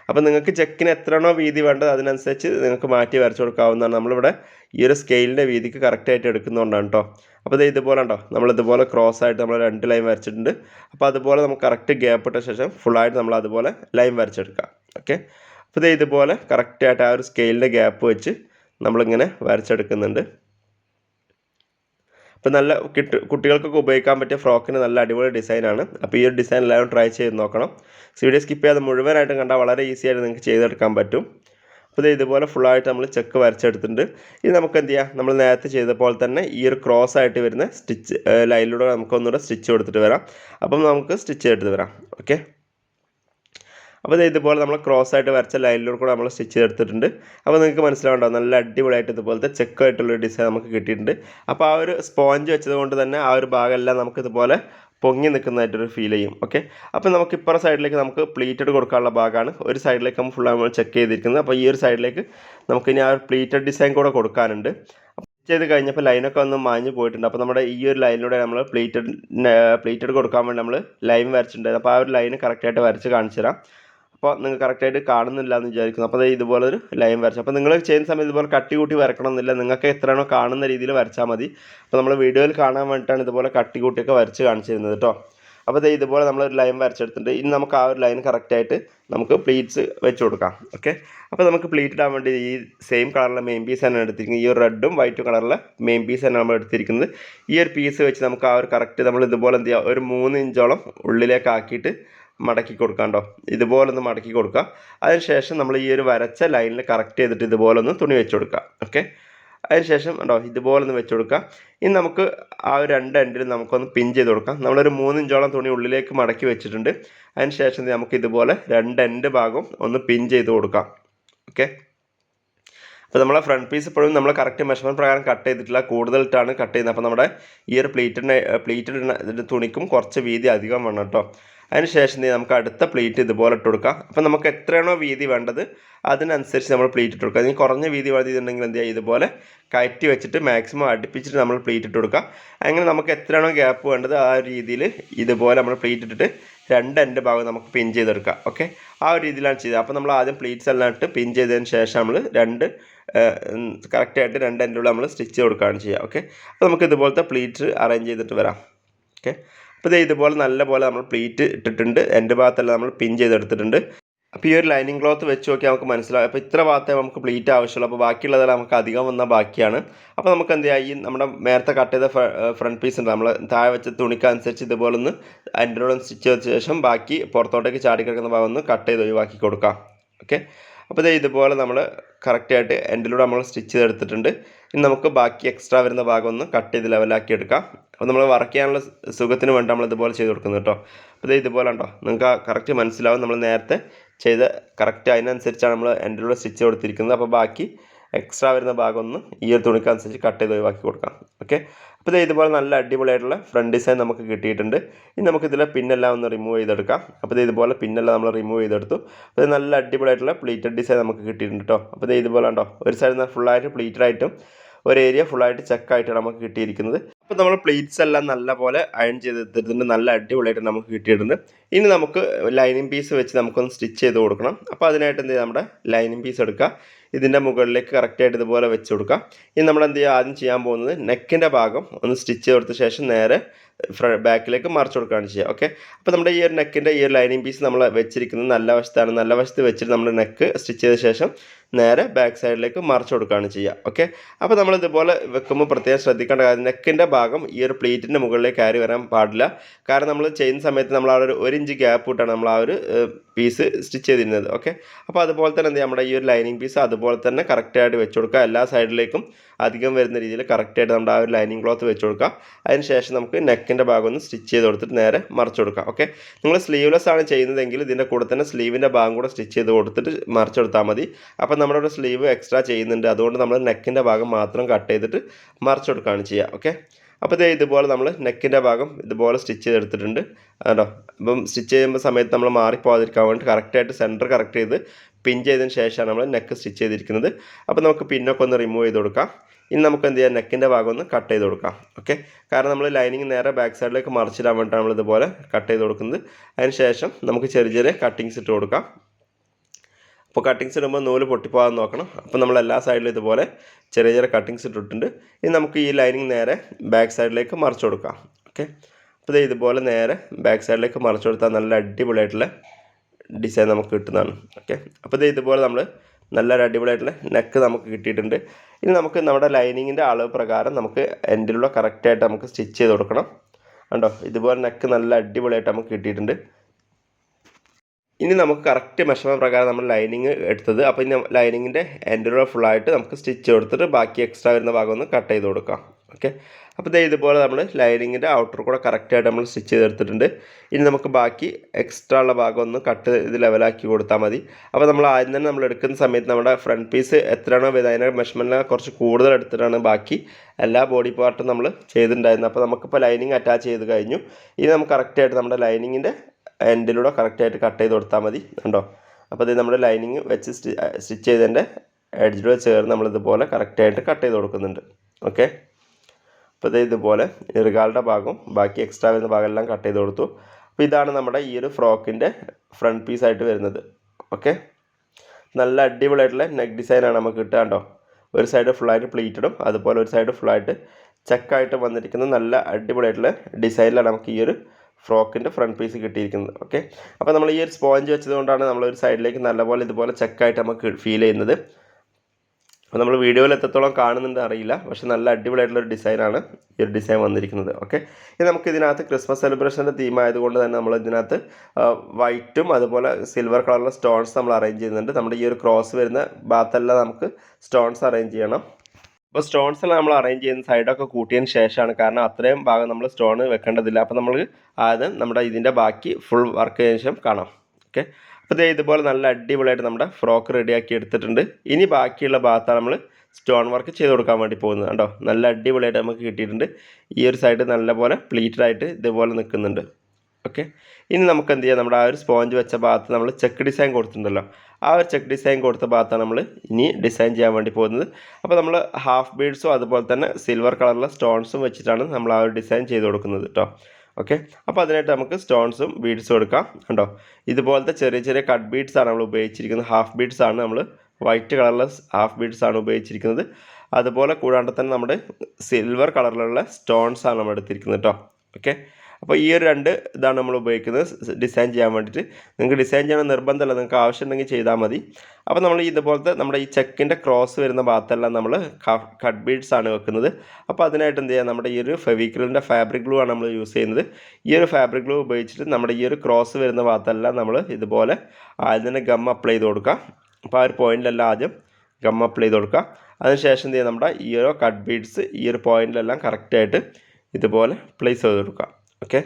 അപ്പോൾ നിങ്ങൾക്ക് ചെക്കിന് എത്രയാണോ വീതി വേണ്ടത് അതിനനുസരിച്ച് നിങ്ങൾക്ക് മാറ്റി വരച്ചു കൊടുക്കാവുന്നതാണ്. നമ്മളിവിടെ ഈ ഒരു സ്കെയിലിന്റെ വീതിക്ക് കറക്റ്റായിട്ട് എടുക്കുന്നതുകൊണ്ടാണ് കേട്ടോ. അപ്പോൾ ഇത് ഇതുപോലെ ഉണ്ടോ? നമ്മൾ ഇതുപോലെ ക്രോസ് ആയിട്ട് നമ്മൾ രണ്ട് ലൈൻ വരച്ചിട്ടുണ്ട്. അപ്പോൾ അതുപോലെ നമുക്ക് കറക്റ്റ് ഗ്യാപ്പ് ഇട്ട ശേഷം ഫുള്ളായിട്ട് നമ്മൾ അതുപോലെ ലൈൻ വരച്ചെടുക്കാം ഓക്കെ അപ്പോൾ ഇത് ഇതുപോലെ കറക്റ്റായിട്ട് ആ ഒരു സ്കെയിലിന്റെ ഗ്യാപ്പ് വെച്ച് നമ്മളിങ്ങനെ വരച്ചെടുക്കുന്നുണ്ട്. അപ്പോൾ നല്ല കിട്ടു കുട്ടികൾക്കൊക്കെ ഉപയോഗിക്കാൻ പറ്റിയ ഫ്രോക്കിന് നല്ല അടിപൊളി ഡിസൈനാണ് അപ്പോൾ ഈ ഒരു ഡിസൈൻ എല്ലാവരും ട്രൈ ചെയ്ത് നോക്കണം. വീഡിയോ സ്കിപ്പ് ചെയ്യാതെ മുഴുവനായിട്ടും കണ്ടാൽ വളരെ ഈസിയായിട്ട് നിങ്ങൾക്ക് ചെയ്തെടുക്കാൻ പറ്റും. അപ്പോൾ ഇത് ഇതുപോലെ ഫുള്ളായിട്ട് നമ്മൾ ചെക്ക് വരച്ചെടുത്തിട്ടുണ്ട്. ഇനി നമുക്ക് എന്ത് ചെയ്യാം നമ്മൾ നേരത്തെ ചെയ്ത പോലെ തന്നെ ഈ ഒരു ക്രോസ് ആയിട്ട് വരുന്ന സ്റ്റിച്ച് ലൈനിലൂടെ നമുക്ക് ഒന്നുകൂടെ സ്റ്റിച്ച് കൊടുത്തിട്ട് വരാം. അപ്പം നമുക്ക് സ്റ്റിച്ച് എടുത്ത് വരാം. ഓക്കെ അപ്പോൾ ഇത് ഇതുപോലെ നമ്മൾ ക്രോസ് ആയിട്ട് വരച്ച ലൈനിലൂടെ കൂടെ നമ്മൾ സ്റ്റിച്ച് ചെയ്തെടുത്തിട്ടുണ്ട്. അപ്പോൾ നിങ്ങൾക്ക് മനസ്സിലാവേണ്ട നല്ല അടിപൊളിയായിട്ട് ഇതുപോലത്തെ ചെക്ക് ആയിട്ടുള്ളൊരു ഡിസൈൻ നമുക്ക് കിട്ടിയിട്ടുണ്ട്. അപ്പോൾ ആ ഒരു സ്പോഞ്ച് വെച്ചത് കൊണ്ട് തന്നെ ആ ഒരു ഭാഗമെല്ലാം നമുക്ക് ഇതുപോലെ പൊങ്ങി നിൽക്കുന്നതായിട്ടൊരു ഫീൽ ചെയ്യും ഓക്കെ അപ്പോൾ നമുക്ക് ഇപ്പുറ സൈഡിലേക്ക് നമുക്ക് പ്ലീറ്റഡ് കൊടുക്കാനുള്ള ഭാഗമാണ്. ഒരു സൈഡിലേക്ക് നമ്മൾ ഫുൾ നമ്മൾ ചെക്ക് ചെയ്തിരിക്കുന്നത്. അപ്പോൾ ഈ ഒരു സൈഡിലേക്ക് നമുക്ക് ഇനി ആ ഒരു പ്ലീറ്റഡ് ഡിസൈൻ കൂടെ കൊടുക്കാനുണ്ട്. ചെയ്ത് കഴിഞ്ഞപ്പോൾ ലൈനൊക്കെ ഒന്ന് മാഞ്ഞു പോയിട്ടുണ്ട്. അപ്പോൾ നമ്മുടെ ഈ ഒരു ലൈനിലൂടെ നമ്മൾ പ്ലീറ്റഡ് പ്ലീറ്റഡ് കൊടുക്കാൻ വേണ്ടി നമ്മൾ ലൈൻ വരച്ചിട്ടുണ്ടായിരുന്നു അപ്പോൾ ആ ഒരു ലൈന് കറക്റ്റായിട്ട് വരച്ച് കാണിച്ചു തരാം. അപ്പോൾ നിങ്ങൾ കറക്റ്റായിട്ട് കാണുന്നില്ല എന്ന് വിചാരിക്കുന്നു. അപ്പോൾ ഇതുപോലെ ഒരു ലൈൻ വരച്ചു. അപ്പോൾ നിങ്ങൾ ചെയ്യുന്ന സമയത്ത് ഇതുപോലെ കട്ടി കൂട്ടി വരക്കണം എന്നില്ല നിങ്ങൾക്ക് എത്രയാണോ കാണുന്ന രീതിയിൽ വരച്ചാൽ മതി. അപ്പോൾ നമ്മൾ വീഡിയോയിൽ കാണാൻ വേണ്ടിയിട്ടാണ് ഇതുപോലെ കട്ടി കൂട്ടിയൊക്കെ വരച്ച് കാണിച്ചിരുന്നത് കേട്ടോ അപ്പോൾ ദേ ഇതുപോലെ നമ്മൾ ഒരു ലൈൻ വരച്ചെടുത്തിട്ടുണ്ട്. ഇനി നമുക്ക് ആ ഒരു ലൈൻ കറക്റ്റായിട്ട് നമുക്ക് പ്ലീറ്റ്സ് വെച്ച് കൊടുക്കാം. ഓക്കെ അപ്പോൾ നമുക്ക് പ്ലീറ്റ് ഇടാൻ വേണ്ടി ഈ സെയിം കളറിലെ മെയിൻ പീസ് തന്നെ എടുത്തിരിക്കുന്നത്. ഈ ഒരു റെഡും വൈറ്റും കളറിലെ മെയിൻ പീസ് തന്നെ നമ്മൾ എടുത്തിരിക്കുന്നത്. ഈ ഒരു പീസ് വെച്ച് നമുക്ക് ആ ഒരു കറക്റ്റ് നമ്മൾ ഇതുപോലെ എന്ത് ചെയ്യുക ഒരു മൂന്ന് ഇഞ്ചോളം ഉള്ളിലേക്ക് ആക്കിയിട്ട് മടക്കി ഇതുപോലെ ഒന്ന് മടക്കി കൊടുക്കുക അതിനുശേഷം നമ്മൾ ഈ ഒരു വരച്ച ലൈനിൽ കറക്റ്റ് ചെയ്തിട്ട് ഇതുപോലെ ഒന്ന് തുണി വെച്ച് കൊടുക്കുക ഓക്കെ അതിനുശേഷം ഉണ്ടോ? ഇതുപോലെ ഒന്ന് വെച്ച് കൊടുക്കുക ഇനി നമുക്ക് ആ ഒരു രണ്ട് എൻഡിൽ നമുക്കൊന്ന് പിൻ ചെയ്ത് കൊടുക്കാം. നമ്മളൊരു മൂന്നിഞ്ചോളം തുണി ഉള്ളിലേക്ക് മടക്കി വെച്ചിട്ടുണ്ട്. അതിനുശേഷം നമുക്ക് ഇതുപോലെ രണ്ട് എൻഡ് ഭാഗം ഒന്ന് പിൻ ചെയ്ത് കൊടുക്കാം. ഓക്കെ അപ്പോൾ നമ്മളെ ഫ്രണ്ട് പീസ് ഇപ്പോഴും നമ്മൾ കറക്റ്റ് മെഷർമെന്റ് പ്രകാരം കട്ട് ചെയ്തിട്ടില്ല. കൂടുതലിട്ടാണ് കട്ട് ചെയ്യുന്നത്. അപ്പോൾ നമ്മുടെ ഈ ഒരു പ്ലീറ്റിന്റെ പ്ലീറ്റിന്റെ തുണിക്കും കുറച്ച് വീതി അധികം വേണം കേട്ടോ അതിന് ശേഷം നമുക്ക് അടുത്ത പ്ലേറ്റ് ഇതുപോലെ ഇട്ട് കൊടുക്കാം. അപ്പോൾ നമുക്ക് എത്രയാണോ വീതി വേണ്ടത് അതിനനുസരിച്ച് നമ്മൾ പ്ലേറ്റ് ഇട്ട് കൊടുക്കുക അതിന് കുറഞ്ഞ വീതി വേണ്ടിയിട്ടുണ്ടെങ്കിൽ എന്ത് ചെയ്യുക? ഇതുപോലെ കയറ്റി വെച്ചിട്ട് മാക്സിമം അടുപ്പിച്ചിട്ട് നമ്മൾ പ്ലേറ്റ് ഇട്ട് കൊടുക്കുക അങ്ങനെ നമുക്ക് എത്രയാണോ ഗ്യാപ്പ് വേണ്ടത് ആ ഒരു രീതിയിൽ ഇതുപോലെ നമ്മൾ പ്ലേറ്റ് ഇട്ടിട്ട് രണ്ട് എന്റെ ഭാഗം നമുക്ക് പിൻ ചെയ്തെടുക്കാം. ഓക്കെ ആ ഒരു രീതിയിലാണ് ചെയ്തത്. അപ്പോൾ നമ്മൾ ആദ്യം പ്ലേറ്റ്സ് എല്ലാം ഇട്ട് പിൻ ചെയ്തതിന് ശേഷം നമ്മൾ രണ്ട് കറക്റ്റായിട്ട് രണ്ട് എന്റെ നമ്മൾ സ്റ്റിച്ച് കൊടുക്കുകയാണ് ചെയ്യുക. ഓക്കെ അപ്പോൾ നമുക്ക് ഇതുപോലത്തെ പ്ലേറ്റ് അറേഞ്ച് ചെയ്തിട്ട് വരാം. ഓക്കെ അപ്പോൾ ഇത് ഇതുപോലെ നല്ല പോലെ നമ്മൾ പ്ലീറ്റ് ഇട്ടിട്ടുണ്ട്. എന്റെ ഭാഗത്തല്ല നമ്മൾ പിൻ ചെയ്തെടുത്തിട്ടുണ്ട്. അപ്പോൾ ഈ ഒരു ലൈനിങ് ക്ലോത്ത് വെച്ച് നോക്കിയാൽ നമുക്ക് മനസ്സിലാവും. അപ്പോൾ ഇത്ര ഭാഗത്തേ നമുക്ക് പ്ലീറ്റ് ആവശ്യമുള്ളൂ. അപ്പോൾ ബാക്കിയുള്ളതെല്ലാം നമുക്ക് അധികം വന്ന ബാക്കിയാണ്. അപ്പോൾ നമുക്ക് എന്ത് ചെയ്യാം? ഈ നമ്മുടെ നേരത്തെ കട്ട് ചെയ്ത ഫ്രണ്ട് പീസ് ഉണ്ട്. നമ്മൾ താഴെ വെച്ച തുണിക്കനുസരിച്ച് ഇതുപോലെ ഒന്ന് അതിന്റെ സ്റ്റിച്ച് വെച്ച ശേഷം ബാക്കി പുറത്തോട്ടേക്ക് ചാടി കിടക്കുന്ന ഭാഗം ഒന്ന് കട്ട് ചെയ്ത് ഒഴിവാക്കി കൊടുക്കാം. ഓക്കെ? അപ്പോൾ ഇത് ഇതുപോലെ നമ്മൾ കറക്റ്റായിട്ട് എൻഡിലൂടെ നമ്മൾ സ്റ്റിച്ച് ചെയ്തെടുത്തിട്ടുണ്ട്. ഇനി നമുക്ക് ബാക്കി എക്സ്ട്രാ വരുന്ന ഭാഗം ഒന്ന് കട്ട് ചെയ്ത് ലെവലാക്കി എടുക്കാം. അപ്പോൾ നമ്മൾ വർക്ക് ചെയ്യാനുള്ള സുഖത്തിന് വേണ്ടി നമ്മൾ ഇതുപോലെ ചെയ്ത് കൊടുക്കുന്നത് കേട്ടോ. അപ്പോൾ ഇത് ഇതുപോലെ ഉണ്ടോ? നിങ്ങൾക്ക് കറക്റ്റ് മനസ്സിലാവും. നമ്മൾ നേരത്തെ ചെയ്ത കറക്റ്റ് അതിനനുസരിച്ചാണ് നമ്മൾ എൻഡിലൂടെ സ്റ്റിച്ച് കൊടുത്തിരിക്കുന്നത്. അപ്പോൾ ബാക്കി എക്സ്ട്രാ വരുന്ന ഭാഗം ഒന്ന് ഈ ഒരു തുണിക്കനുസരിച്ച് കട്ട് ചെയ്ത് ഒഴിവാക്കി കൊടുക്കാം. ഓക്കെ അപ്പോൾ ഇതേ ഇതുപോലെ നല്ല അടിപൊളിയായിട്ടുള്ള ഫ്രണ്ട് ഡിസൈൻ നമുക്ക് കിട്ടിയിട്ടുണ്ട്. ഇനി നമുക്ക് ഇതിലെ പിന്നെല്ലാം ഒന്ന് റിമൂവ് ചെയ്തെടുക്കാം. അപ്പോൾ ഇത് ഇതുപോലെ പിന്നെല്ലാം നമ്മൾ റിമൂവ് ചെയ്തെടുത്തു. അപ്പോൾ നല്ല അടിപൊളിയായിട്ടുള്ള പ്ലീറ്റഡ് ഡിസൈൻ നമുക്ക് കിട്ടിയിട്ടുണ്ട് കേട്ടോ അപ്പോൾ ഇതേ ഇതുപോലെ ഉണ്ടോ ഒരു നിന്ന് ഫുള്ളായിട്ട് പ്ലീറ്റഡ് ആയിട്ടും ഒരു ഏരിയ ഫുള്ളായിട്ട് ചെക്കായിട്ടാണ് നമുക്ക് കിട്ടിയിരിക്കുന്നത്. അപ്പോൾ നമ്മൾ പ്ലേറ്റ്സ് എല്ലാം നല്ലപോലെ അയൺ ചെയ്തെടുത്തിട്ടുണ്ട്. നല്ല അടിപൊളിയായിട്ട് നമുക്ക് കിട്ടിയിട്ടുണ്ട്. ഇനി നമുക്ക് ലൈനിങ് പീസ് വെച്ച് നമുക്കൊന്ന് സ്റ്റിച്ച് ചെയ്ത് കൊടുക്കണം. അപ്പോൾ അതിനായിട്ട് എന്ത് നമ്മുടെ ലൈനിങ് പീസ് എടുക്കുക. ഇതിന്റെ മുകളിലേക്ക് കറക്റ്റായിട്ട് ഇതുപോലെ വെച്ച് കൊടുക്കുക. ഇനി നമ്മൾ എന്ത് ചെയ്യുക? ആദ്യം ചെയ്യാൻ പോകുന്നത് നെക്കിന്റെ ഭാഗം ഒന്ന് സ്റ്റിച്ച് കൊടുത്ത ശേഷം നേരെ ബാക്കിലേക്ക് മറിച്ച് കൊടുക്കുകയാണ് ചെയ്യുക. ഓക്കെ അപ്പോൾ നമ്മുടെ ഈ ഒരു നെക്കിന്റെ ഈ ഒരു ലൈനിങ് പീസ് നമ്മൾ വെച്ചിരിക്കുന്നത് നല്ല വശത്താണ്. നല്ല വശത്ത് വെച്ചിട്ട് നമ്മൾ നെക്ക് സ്റ്റിച്ച് ചെയ്ത ശേഷം നേരെ ബാക്ക് സൈഡിലേക്ക് മറിച്ച് കൊടുക്കുകയാണ് ചെയ്യുക. ഓക്കെ അപ്പോൾ നമ്മൾ ഇതുപോലെ വെക്കുമ്പോൾ പ്രത്യേകം ശ്രദ്ധിക്കേണ്ട കാര്യം നെക്കിന്റെ ഭാഗം ഈ ഒരു പ്ലേറ്റിന്റെ മുകളിലേക്ക് കയറി വരാൻ പാടില്ല. കാരണം നമ്മൾ ചെയ്യുന്ന സമയത്ത് നമ്മൾ ഒരു ഒരു ഇഞ്ച് ഗ്യാപ്പ് ഇട്ടാണ് നമ്മൾ ആ ഒരു പീസ് സ്റ്റിച്ച് ചെയ്തിരുന്നത്. ഓക്കെ അപ്പോൾ അതുപോലെ തന്നെ എന്ത് നമ്മുടെ ഈ ഒരു ലൈനിങ് പീസ് അതുപോലെ തന്നെ കറക്റ്റായിട്ട് വെച്ച് കൊടുക്കുക. എല്ലാ സൈഡിലേക്കും അധികം വരുന്ന രീതിയിൽ കറക്റ്റായിട്ട് നമ്മുടെ ആ ഒരു ലൈനിങ് ക്ലോത്ത് വെച്ച് കൊടുക്കുക. അതിന് ശേഷം നമുക്ക് നെക്കിന്റെ ഭാഗം ഒന്ന് സ്റ്റിച്ച് ചെയ്ത് കൊടുത്തിട്ട് നേരെ മറിച്ച് കൊടുക്കുക. ഓക്കെ നിങ്ങൾ സ്ലീവ്ലെസ് ആണ് ചെയ്യുന്നതെങ്കിൽ ഇതിന്റെ കൂടെ തന്നെ സ്ലീവിന്റെ ഭാഗം കൂടെ സ്റ്റിച്ച് ചെയ്ത് കൊടുത്തിട്ട് മറിച്ച് കൊടുത്താൽ മതി. അപ്പോൾ നമ്മുടെ ഒരു സ്ലീവ് എക്സ്ട്രാ ചെയ്യുന്നുണ്ട്. അതുകൊണ്ട് നമ്മൾ നെക്കിന്റെ ഭാഗം മാത്രം കട്ട് ചെയ്തിട്ട് മറിച്ച് കൊടുക്കുകയാണ് ചെയ്യുക. ഓക്കെ അപ്പോൾ ഇതേ ഇതുപോലെ നമ്മൾ നെക്കിന്റെ ഭാഗം ഇതുപോലെ സ്റ്റിച്ച് ചെയ്തെടുത്തിട്ടുണ്ട്. കേട്ടോ അപ്പം സ്റ്റിച്ച് ചെയ്യുമ്പോൾ സമയത്ത് നമ്മൾ മാറിപ്പോകാതിരിക്കാൻ വേണ്ടി കറക്റ്റായിട്ട് സെന്റർ കറക്റ്റ് ചെയ്ത് പിൻ ചെയ്തതിന് ശേഷമാണ് നമ്മൾ നെക്ക് സ്റ്റിച്ച് ചെയ്തിരിക്കുന്നത്. അപ്പോൾ നമുക്ക് പിന്നൊക്കെ ഒന്ന് റിമൂവ് ചെയ്ത് കൊടുക്കാം. ഇനി നമുക്ക് എന്ത് ചെയ്യാം? നെക്കിന്റെ ഭാഗം ഒന്ന് കട്ട് ചെയ്ത് കൊടുക്കാം. ഓക്കെ കാരണം നമ്മൾ ലൈനിങ് നേരെ ബാക്ക് സൈഡിലേക്ക് മറിച്ചിടാൻ വേണ്ടിയിട്ടാണ് നമ്മൾ ഇതുപോലെ കട്ട് ചെയ്ത് കൊടുക്കുന്നത്. അതിന് ശേഷം നമുക്ക് ചെറിയ ചെറിയ കട്ടിങ്സ് ഇട്ട് കൊടുക്കാം. അപ്പോൾ കട്ടിങ്സ് ഇടുമ്പോൾ നൂൽ പൊട്ടിപ്പോകാൻ നോക്കണം. അപ്പോൾ നമ്മൾ എല്ലാ സൈഡിലും ഇതുപോലെ ചെറിയ ചെറിയ കട്ടിങ്സ് ഇട്ടിട്ടുണ്ട്. ഇനി നമുക്ക് ഈ ലൈനിങ് നേരെ ബാക്ക് സൈഡിലേക്ക് മറിച്ചു കൊടുക്കാം. ഓക്കെ അപ്പോൾ ഇതുപോലെ നേരെ ബാക്ക് സൈഡിലേക്ക് മറിച്ചു കൊടുത്താൽ നല്ല അടിപൊളിയായിട്ടുള്ള ഡിസൈൻ നമുക്ക് കിട്ടുന്നതാണ്. ഓക്കെ അപ്പോൾ ഇതുപോലെ നമ്മൾ നല്ലൊരു അടിപൊളിയായിട്ടുള്ള നെക്ക് നമുക്ക് കിട്ടിയിട്ടുണ്ട്. ഇനി നമുക്ക് നമ്മുടെ ലൈനിങ്ങിന്റെ അളവ് പ്രകാരം നമുക്ക് എൻഡിലുള്ള കറക്റ്റായിട്ട് നമുക്ക് സ്റ്റിച്ച് ചെയ്ത് കൊടുക്കണം. കണ്ടോ? ഇതുപോലെ നെക്ക് നല്ല അടിപൊളിയായിട്ട് നമുക്ക് കിട്ടിയിട്ടുണ്ട്. ഇനി നമുക്ക് കറക്റ്റ് മെഷർമെന്റ് പ്രകാരം നമ്മൾ ലൈനിങ് എടുത്തത്. അപ്പോൾ ഇനി ലൈനിങ്ങിന്റെ എൻഡിലൂടെ ഫുള്ളായിട്ട് നമുക്ക് സ്റ്റിച്ച് കൊടുത്തിട്ട് ബാക്കി എക്സ്ട്രാ വരുന്ന ഭാഗം ഒന്ന് കട്ട് ചെയ്ത് കൊടുക്കാം. ഓക്കെ അപ്പോൾ ഇതേ ഇതുപോലെ നമ്മൾ ലൈനിങ്ങിന്റെ ഔട്ടർ കൂടെ കറക്റ്റായിട്ട് നമ്മൾ സ്റ്റിച്ച് ചെയ്തെടുത്തിട്ടുണ്ട്. ഇനി നമുക്ക് ബാക്കി എക്സ്ട്രാ ഉള്ള ഭാഗം ഒന്ന് കട്ട് ഇത് ലെവലാക്കി കൊടുത്താൽ മതി. അപ്പോൾ നമ്മൾ ആദ്യം തന്നെ നമ്മൾ എടുക്കുന്ന സമയത്ത് നമ്മുടെ ഫ്രണ്ട് പീസ് എത്രയാണോ വരുന്നത് അതിന്റെ മെഷർമെന്റിനെ കുറച്ച് കൂടുതൽ എടുത്തിട്ടാണ് ബാക്കി എല്ലാ ബോഡി പാർട്ടും നമ്മൾ ചെയ്തിട്ടുണ്ടായിരുന്നത്. അപ്പോൾ നമുക്കിപ്പോൾ ലൈനിങ് അറ്റാച്ച് ചെയ്ത് കഴിഞ്ഞു. ഇനി നമുക്ക് കറക്റ്റായിട്ട് നമ്മുടെ ലൈനിങ്ങിന്റെ എൻഡിലൂടെ കറക്റ്റായിട്ട് കട്ട് ചെയ്ത് കൊടുത്താൽ മതി. കണ്ടോ? അപ്പോൾ ഇത് നമ്മുടെ ലൈനിങ് വെച്ച് സ്റ്റിച്ച് ചെയ്തതിന്റെ എഡ്ജിലൂടെ ചേർന്ന് നമ്മളിതുപോലെ കറക്റ്റായിട്ട് കട്ട് ചെയ്ത് കൊടുക്കുന്നുണ്ട്. ഓക്കെ അപ്പോൾ ഇത് ഇതുപോലെ ഇറുകാളുടെ ഭാഗവും ബാക്കി എക്സ്ട്രാ വരുന്ന ഭാഗമെല്ലാം കട്ട് ചെയ്ത് കൊടുത്തു. അപ്പോൾ ഇതാണ് നമ്മുടെ ഈ ഒരു ഫ്രോക്കിന്റെ ഫ്രണ്ട് പീസായിട്ട് വരുന്നത്. ഓക്കെ നല്ല അടിപൊളിയായിട്ടുള്ള നെക്ക് ഡിസൈനാണ് നമുക്ക് കിട്ടുക കേട്ടോ ഒരു സൈഡ് ഫുള്ളായിട്ട് പ്ലീറ്റഡും അതുപോലെ ഒരു സൈഡ് ഫുള്ളായിട്ട് ചെക്കായിട്ട് വന്നിരിക്കുന്ന നല്ല അടിപൊളിയായിട്ടുള്ള ഡിസൈനിലാണ് നമുക്ക് ഈ ഒരു ഫ്രോക്കിന്റെ ഫ്രണ്ട് പീസ് കിട്ടിയിരിക്കുന്നത്. ഓക്കെ അപ്പോൾ നമ്മൾ ഈ ഒരു സ്പോഞ്ച് വെച്ചതുകൊണ്ടാണ് നമ്മൾ ഒരു സൈഡിലേക്ക് നല്ലപോലെ ഇതുപോലെ ചെക്കായിട്ട് നമുക്ക് ഫീൽ ചെയ്യുന്നത്. അപ്പോൾ നമ്മൾ വീഡിയോയിൽ എത്രത്തോളം കാണുന്നുണ്ട് അറിയില്ല. പക്ഷെ നല്ല അടിപൊളിയായിട്ടുള്ള ഒരു ഡിസൈനാണ് ഈ ഒരു ഡിസൈൻ വന്നിരിക്കുന്നത്. ഓക്കെ ഇനി നമുക്ക് ഇതിനകത്ത് ക്രിസ്മസ് സെലിബ്രേഷന്റെ തീമായതുകൊണ്ട് തന്നെ നമ്മൾ ഇതിനകത്ത് വൈറ്റും അതുപോലെ സിൽവർ കളറുള്ള സ്റ്റോൺസ് നമ്മൾ അറേഞ്ച് ചെയ്യുന്നുണ്ട്. നമ്മുടെ ഈ ഒരു ക്രോസ് വരുന്ന ഭാഗത്തെല്ലാം നമുക്ക് സ്റ്റോൺസ് അറേഞ്ച് ചെയ്യണം. അപ്പോൾ സ്റ്റോൺസ് എല്ലാം നമ്മൾ അറേഞ്ച് ചെയ്യുന്ന സൈഡൊക്കെ കൂട്ടിയതിന് ശേഷമാണ്. കാരണം അത്രയും ഭാഗം നമ്മൾ സ്റ്റോൺ വെക്കേണ്ടതില്ല. അപ്പോൾ നമ്മൾ ആദ്യം നമ്മുടെ ഇതിന്റെ ബാക്കി ഫുൾ വർക്ക് ശേഷം കാണാം. ഓക്കെ അപ്പോൾ ഇതേ ഇതുപോലെ നല്ല അടിപൊളിയായിട്ട് നമ്മുടെ ഫ്രോക്ക് റെഡിയാക്കി എടുത്തിട്ടുണ്ട്. ഇനി ബാക്കിയുള്ള ഭാഗത്താണ് നമ്മൾ സ്റ്റോൺ വർക്ക് ചെയ്ത് കൊടുക്കാൻ വേണ്ടി പോകുന്നത് കണ്ടോ? നല്ല അടിപൊളിയായിട്ട് നമുക്ക് കിട്ടിയിട്ടുണ്ട്. ഈ ഒരു സൈഡ് നല്ലപോലെ പ്ലീറ്റഡ് ആയിട്ട് ഇതുപോലെ നിൽക്കുന്നുണ്ട്. ഓക്കെ ഇനി നമുക്ക് എന്ത് ചെയ്യാം? നമ്മുടെ ആ ഒരു സ്പോഞ്ച് വെച്ച ഭാഗത്ത് നമ്മൾ ചെക്ക് ഡിസൈൻ കൊടുത്തിട്ടുണ്ടല്ലോ. ആ ഒരു ചെക്ക് ഡിസൈൻ കൊടുത്ത ഭാഗത്താണ് നമ്മൾ ഇനി ഡിസൈൻ ചെയ്യാൻ വേണ്ടി പോകുന്നത്. അപ്പോൾ നമ്മൾ ഹാഫ് ബീഡ്സും അതുപോലെ തന്നെ സിൽവർ കളറിലെ സ്റ്റോൺസും വെച്ചിട്ടാണ് നമ്മൾ ആ ഒരു ഡിസൈൻ ചെയ്ത് കൊടുക്കുന്നത് കേട്ടോ ഓക്കെ അപ്പോൾ അതിനായിട്ട് നമുക്ക് സ്റ്റോൺസും ബീഡ്സും എടുക്കാം കണ്ടോ? ഇതുപോലത്തെ ചെറിയ ചെറിയ കട്ട് ബീഡ്സ് ആണ് നമ്മൾ ഉപയോഗിച്ചിരിക്കുന്നത്. ഹാഫ് ബീഡ്സ് ആണ് നമ്മൾ വൈറ്റ് കളറിലെ ഹാഫ് ബീഡ്സ് ആണ് ഉപയോഗിച്ചിരിക്കുന്നത്. അതുപോലെ കൂടാണ്ട് തന്നെ നമ്മുടെ സിൽവർ കളറിലുള്ള സ്റ്റോൺസാണ് നമ്മൾ എടുത്തിരിക്കുന്നത് കേട്ടോ ഓക്കെ അപ്പോൾ ഈ ഒരു രണ്ട് ഇതാണ് നമ്മൾ ഉപയോഗിക്കുന്നത്. ഡിസൈൻ ചെയ്യാൻ വേണ്ടിയിട്ട്. നിങ്ങൾക്ക് ഡിസൈൻ ചെയ്യണം നിർബന്ധമല്ല. നിങ്ങൾക്ക് ആവശ്യമുണ്ടെങ്കിൽ ചെയ്താൽ മതി. അപ്പോൾ നമ്മൾ ഇതുപോലത്തെ നമ്മുടെ ഈ ചെക്കിന്റെ ക്രോസ് വരുന്ന ഭാഗത്തെല്ലാം നമ്മൾ കട്ട് ബീഡ്സ് ആണ് വെക്കുന്നത്. അപ്പോൾ അതിനായിട്ട് എന്ത് ചെയ്യുക നമ്മുടെ ഈ ഒരു ഫെവിക്രിലിന്റെ ഫാബ്രിക് ഗ്ലൂ ആണ് നമ്മൾ യൂസ് ചെയ്യുന്നത്. ഈ ഒരു ഫാബ്രിക് ഗ്ലൂ ഉപയോഗിച്ചിട്ട് നമ്മുടെ ഈ ഒരു ക്രോസ് വരുന്ന ഭാഗത്തെല്ലാം നമ്മൾ ഇതുപോലെ ആദ്യം തന്നെ ഗം അപ്ലൈ ചെയ്ത് കൊടുക്കുക. അപ്പോൾ ആ ഒരു പോയിന്റിലെല്ലാം ആദ്യം ഗം അപ്ലൈ ചെയ്ത് കൊടുക്കുക. അതിനുശേഷം എന്ത് ചെയ്യുക നമ്മുടെ ഈ ഒരു കട്ട് ബീഡ്സ് ഈ ഒരു പോയിന്റിലെല്ലാം കറക്റ്റായിട്ട് ഇതുപോലെ പ്ലേസ് ചെയ്ത് കൊടുക്കുക. ഓക്കെ?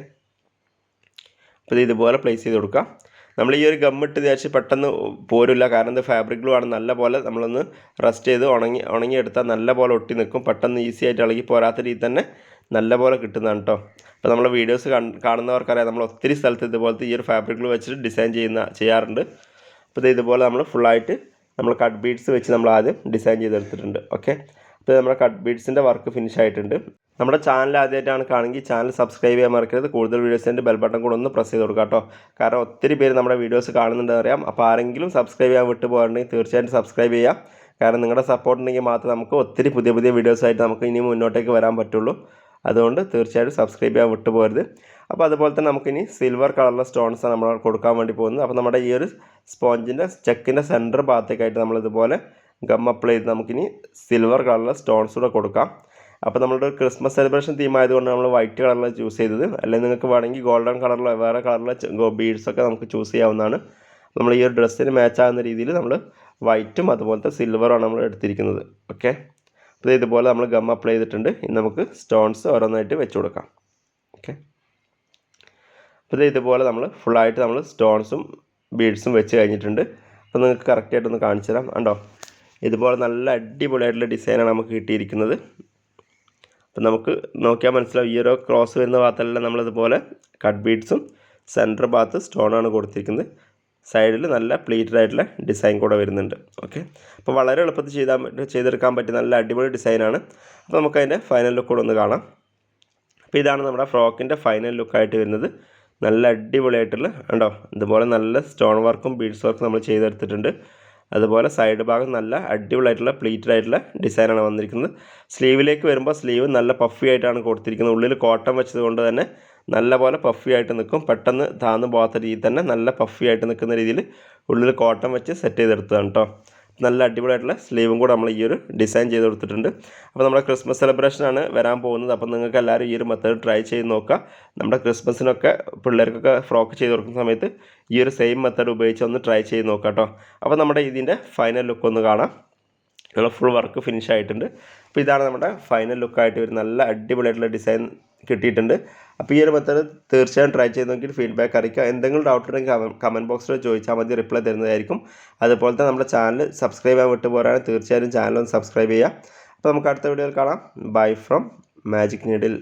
അപ്പോൾ ഇത് ഇതുപോലെ പ്ലേസ് ചെയ്ത് കൊടുക്കുക നമ്മൾ ഈ ഒരു ഗമ്മിട്ട് വിചാരിച്ച് പെട്ടെന്ന് പോരില്ല കാരണം ഇത് ഫാബ്രിക് ഗ്ലൂ ആണ്. നല്ല പോലെ നമ്മളൊന്ന് റെസ്റ്റ് ചെയ്ത് ഉണങ്ങി ഉണങ്ങിയെടുത്താൽ നല്ല പോലെ ഒട്ടി നിൽക്കും. പെട്ടെന്ന് ഈസി ആയിട്ട് ഇളകി പോരാത്ത രീതിയിൽ തന്നെ നല്ല പോലെ കിട്ടുന്നതാണ് കേട്ടോ അപ്പോൾ നമ്മൾ വീഡിയോസ് കാണുന്നവർക്കറിയാം. നമ്മൾ ഒത്തിരി സ്ഥലത്ത് ഇതുപോലത്തെ ഈ ഒരു ഫാബ്രിക് ഗ്ലൂ വെച്ചിട്ട് ഡിസൈൻ ചെയ്യുന്ന ചെയ്യാറുണ്ട്. അപ്പോൾ ഇത് ഇതുപോലെ നമ്മൾ ഫുള്ളായിട്ട് നമ്മൾ കട്ട് ബീഡ്സ് വെച്ച് നമ്മൾ ആദ്യം ഡിസൈൻ ചെയ്തെടുത്തിട്ടുണ്ട്. ഓക്കെ? അപ്പോൾ നമ്മുടെ കട്ട് ബീഡ്സിന്റെ വർക്ക് ഫിനിഷ് ആയിട്ടുണ്ട്. നമ്മുടെ ചാനൽ ആദ്യമായിട്ടാണ് കാണുമെങ്കിൽ ചാനൽ സബ്സ്ക്രൈബ് ചെയ്യാൻ മറക്കരുത്. കൂടുതൽ വീഡിയോസിന്റെ ബെൽ ബട്ടൺ കൂടെ ഒന്ന് പ്രസ് ചെയ്ത് കൊടുക്കുക കേട്ടോ. കാരണം ഒത്തിരി പേര് നമ്മുടെ വീഡിയോസ് കാണുന്നുണ്ടെന്ന് അറിയാം. അപ്പോൾ ആരെങ്കിലും സബ്സ്ക്രൈബ് ചെയ്യാൻ വിട്ടു പോകാറുണ്ടെങ്കിൽ തീർച്ചയായിട്ടും സബ്സ്ക്രൈബ് ചെയ്യുക. കാരണം നിങ്ങളുടെ സപ്പോർട്ട് ഉണ്ടെങ്കിൽ മാത്രമേ നമുക്ക് ഒത്തിരി പുതിയ പുതിയ വീഡിയോസായിട്ട് നമുക്ക് ഇനി മുന്നോട്ടേക്ക് വരാൻ പറ്റുള്ളൂ. അതുകൊണ്ട് തീർച്ചയായിട്ടും സബ്സ്ക്രൈബ് ചെയ്യാൻ വിട്ടു പോകരുത്. അപ്പോൾ അതുപോലെ തന്നെ നമുക്കിനി സിൽവർ കളറിലെ സ്റ്റോൺസ് നമ്മൾ കൊടുക്കാൻ വേണ്ടി പോകുന്നത്. അപ്പോൾ നമ്മുടെ ഈ ഒരു സ്പോഞ്ചിന്റെ ചെക്കിന്റെ സെന്റർ ഭാഗത്തേക്കായിട്ട് നമ്മളിതുപോലെ ഗം അപ്ലൈ ചെയ്ത് നമുക്കിനി സിൽവർ കളറിലെ സ്റ്റോൺസ് കൂടെ കൊടുക്കാം. അപ്പോൾ നമ്മുടെ ഒരു ക്രിസ്മസ് സെലിബ്രേഷൻ തീം ആയതുകൊണ്ട് നമ്മൾ വൈറ്റ് കളറിലാണ് ചൂസ് ചെയ്തത്. അല്ലെങ്കിൽ നിങ്ങൾക്ക് വേണമെങ്കിൽ ഗോൾഡൻ കളറിലോ വേറെ കളറിലോ ബീഡ്സൊക്കെ നമുക്ക് ചൂസ് ചെയ്യാവുന്നതാണ്. നമ്മൾ ഈ ഒരു ഡ്രസ്സിന് മാച്ച് ആകുന്ന രീതിയിൽ നമ്മൾ വൈറ്റും അതുപോലത്തെ സിൽവറുമാണ് നമ്മൾ എടുത്തിരിക്കുന്നത്. ഓക്കെ അപ്പോൾ ഇതുപോലെ നമ്മൾ ഗം അപ്ലൈ ചെയ്തിട്ടുണ്ട്. ഇനി നമുക്ക് സ്റ്റോൺസ് ഓരോന്നായിട്ട് വെച്ച് കൊടുക്കാം. ഓക്കെ അപ്പോൾ ഇതുപോലെ നമ്മൾ ഫുള്ളായിട്ട് നമ്മൾ സ്റ്റോൺസും ബീഡ്സും വെച്ച് കഴിഞ്ഞിട്ടുണ്ട്. അപ്പോൾ നിങ്ങൾക്ക് കറക്റ്റായിട്ടൊന്ന് കാണിച്ചു തരാം. കണ്ടോ? ഇതുപോലെ നല്ല അടിപൊളിയായിട്ടുള്ള ഡിസൈനാണ് നമുക്ക് കിട്ടിയിരിക്കുന്നത്. അപ്പം നമുക്ക് നോക്കിയാൽ മനസ്സിലാവും ഈ ഒരു ക്രോസ് വരുന്ന ഭാഗത്തെല്ലാം നമ്മളിതുപോലെ കട്ട് ബീഡ്സും സെന്റർ ഭാഗത്ത് സ്റ്റോണാണ് കൊടുത്തിരിക്കുന്നത്. സൈഡിൽ നല്ല പ്ലീറ്റഡ് ആയിട്ടുള്ള ഡിസൈൻ കൂടെ വരുന്നുണ്ട്. ഓക്കെ അപ്പോൾ വളരെ എളുപ്പത്തിൽ ചെയ്താൽ ചെയ്തെടുക്കാൻ പറ്റിയ നല്ല അടിപൊളി ഡിസൈനാണ് അപ്പോൾ നമുക്ക് നമുക്കതിന്റെ ഫൈനൽ ലുക്ക് കൂടെ ഒന്ന് കാണാം. അപ്പോൾ ഇതാണ് നമ്മുടെ ഫ്രോക്കിന്റെ ഫൈനൽ ലുക്കായിട്ട് വരുന്നത്. നല്ല അടിപൊളിയായിട്ടുള്ള ഉണ്ടോ ഇതുപോലെ നല്ല സ്റ്റോൺ വർക്കും ബീഡ്സ് വർക്കും നമ്മൾ ചെയ്തെടുത്തിട്ടുണ്ട്. അതുപോലെ സൈഡ് ഭാഗം നല്ല അടിപൊളിയായിട്ടുള്ള പ്ലീറ്റഡ് ആയിട്ടുള്ള ഡിസൈനാണ് വന്നിരിക്കുന്നത്. സ്ലീവിലേക്ക് വരുമ്പോൾ സ്ലീവ് നല്ല പഫി ആയിട്ടാണ് കൊടുത്തിരിക്കുന്നത്. ഉള്ളിൽ കോട്ടൺ വെച്ചത് കൊണ്ട് തന്നെ നല്ല പോലെ പഫി ആയിട്ട് നിൽക്കും. പെട്ടെന്ന് താന്നു പോകാത്ത രീതിയിൽ തന്നെ നല്ല പഫി ആയിട്ട് നിൽക്കുന്ന രീതിയിൽ ഉള്ളിൽ കോട്ടൺ വെച്ച് സെറ്റ് ചെയ്തെടുത്തതാണ് കേട്ടോ നല്ല അടിപൊളിയായിട്ടുള്ള സ്ലീവും കൂടെ നമ്മൾ ഈ ഒരു ഡിസൈൻ ചെയ്ത് കൊടുത്തിട്ടുണ്ട്. അപ്പോൾ നമ്മുടെ ക്രിസ്മസ് സെലിബ്രേഷനാണ് വരാൻ പോകുന്നത്. അപ്പോൾ നിങ്ങൾക്ക് എല്ലാവരും ഈ ഒരു മെത്തേഡ് ട്രൈ ചെയ്ത് നോക്കുക. നമ്മുടെ ക്രിസ്മസിനൊക്കെ പിള്ളേർക്കൊക്കെ ഫ്രോക്ക് ചെയ്ത് കൊടുക്കുന്ന സമയത്ത് ഈ ഒരു സെയിം മെത്തേഡ് ഉപയോഗിച്ച് ഒന്ന് ട്രൈ ചെയ്ത് നോക്കാം കേട്ടോ. അപ്പോൾ നമ്മുടെ ഇതിന്റെ ഫൈനൽ ലുക്ക് ഒന്ന് കാണാം. നമ്മൾ ഫുൾ വർക്ക് ഫിനിഷ് ആയിട്ടുണ്ട്. അപ്പോൾ ഇതാണ് നമ്മുടെ ഫൈനൽ ലുക്കായിട്ട് ഒരു നല്ല അടിപൊളിയായിട്ടുള്ള ഡിസൈൻ കിട്ടിയിട്ടുണ്ട്. അപ്പോൾ ഈ ഒരു മെത്തേഡ് തീർച്ചയായും ട്രൈ ചെയ്ത് നോക്കിയിട്ട് ഫീഡ്ബാക്ക് അറിയിക്കുക. എന്തെങ്കിലും ഡൗട്ട് ഉണ്ടെങ്കിൽ കമന്റ് ബോക്സിൽ ചോദിച്ചാൽ മതി റിപ്ലൈ തരുന്നതായിരിക്കും. അതുപോലെ തന്നെ നമ്മുടെ ചാനൽ സബ്സ്ക്രൈബ് ചെയ്യാൻ വിട്ടു പോരാണ് തീർച്ചയായും ചാനൽ ഒന്ന് സബ്സ്ക്രൈബ് ചെയ്യുക. അപ്പോൾ നമുക്ക് അടുത്ത വീഡിയോയിൽ കാണാം. Bye from magic needle